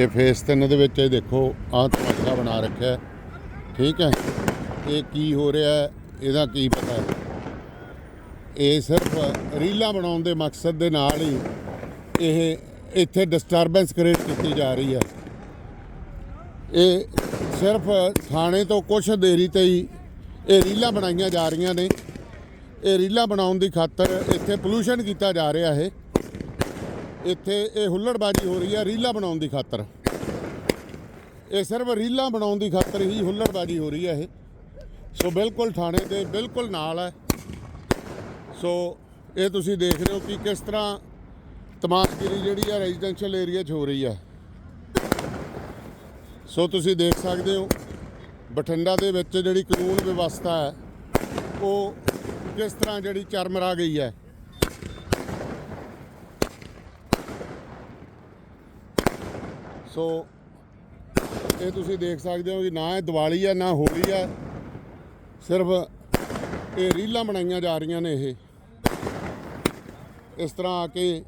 ਇਹ ਫੇਸ 3 ਦੇ ਵਿੱਚ ਇਹ ਦੇਖੋ, ਆਹ ਤਮਾਸ਼ਾ ਬਣਾ ਰੱਖਿਆ ਠੀਕ ਹੈ? ਇਹ ਕੀ ਹੋ ਰਿਹਾ ਇਹਦਾ ਕੀ ਪਤਾ ਹੈ? ਇਹ ਸਿਰਫ ਰੀਲਾਂ ਬਣਾਉਣ ਦੇ ਮਕਸਦ ਦੇ ਨਾਲ ਹੀ ਇਹ ਇੱਥੇ ਡਿਸਟਰਬੈਂਸ ਕ੍ਰੀਏਟ ਕੀਤੀ ਜਾ ਰਹੀ ਹੈ। ਇਹ ਸਿਰਫ ਥਾਣੇ ਤੋਂ ਕੁਛ ਦੇਰੀ ਤੇ ਹੀ ਇਹ ਰੀਲਾਂ ਬਣਾਈਆਂ ਜਾ ਰਹੀਆਂ ਨੇ। ਇਹ ਰੀਲਾਂ ਬਣਾਉਣ ਦੀ ਖਾਤਰ ਇੱਥੇ ਪੋਲੂਸ਼ਨ ਕੀਤਾ ਜਾ ਰਿਹਾ ਹੈ। ਇੱਥੇ ਇਹ ਹੁੱਲੜਬਾਜੀ ਹੋ ਰਹੀ ਹੈ ਰੀਲਾਂ ਬਣਾਉਣ ਦੀ ਖਾਤਰ। ਇਹ ਸਿਰਫ ਰੀਲਾਂ ਬਣਾਉਣ ਦੀ ਖਾਤਰ ਹੀ ਹੁੱਲੜਬਾਜੀ ਹੋ ਰਹੀ ਹੈ ਇਹ। ਸੋ ਬਿਲਕੁਲ ਥਾਣੇ ਦੇ ਬਿਲਕੁਲ ਨਾਲ ਹੈ। ਸੋ ਇਹ ਤੁਸੀਂ ਦੇਖ ਰਹੇ ਹੋ ਕਿ ਕਿਸ ਤਰ੍ਹਾਂ ਤਮਾਸ਼ਗੀਰੀ ਜਿਹੜੀ ਹੈ ਰੈਜ਼ੀਡੈਂਸ਼ੀਅਲ ਏਰੀਆ 'ਚ ਹੋ ਰਹੀ ਹੈ। ਸੋ ਤੁਸੀਂ ਦੇਖ ਸਕਦੇ ਹੋ, ਬਠਿੰਡਾ ਦੇ ਵਿੱਚ ਜਿਹੜੀ ਕਾਨੂੰਨ ਵਿਵਸਥਾ ਹੈ, ਉਹ ਕਿਸ ਤਰ੍ਹਾਂ ਜਿਹੜੀ ਚਰਮਰਾ ਗਈ ਹੈ। ਸੋ ਇਹ ਤੁਸੀਂ ਦੇਖ ਸਕਦੇ ਹੋ ਕਿ ਨਾ ਇਹ ਦੀਵਾਲੀ ਹੈ ਨਾ ਹੋਲੀ ਹੈ ਸਿਰਫ ਇਹ ਰੀਲਾਂ ਬਣਾਈਆਂ ਜਾ ਰਹੀਆਂ ਨੇ ਇਹ। ਇਸ ਤਰ੍ਹਾਂ ਆ ਕੇ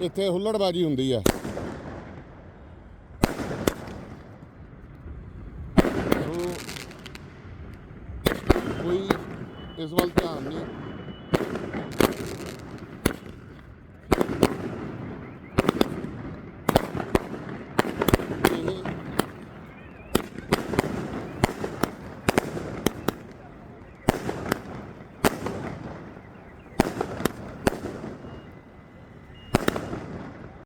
ਇੱਥੇ ਹੁੱਲੜਬਾਜੀ ਹੁੰਦੀ ਹੈ ਸੋ ਕੋਈ ਇਸ ਵੱਲ ਧਿਆਨ ਨਹੀਂ।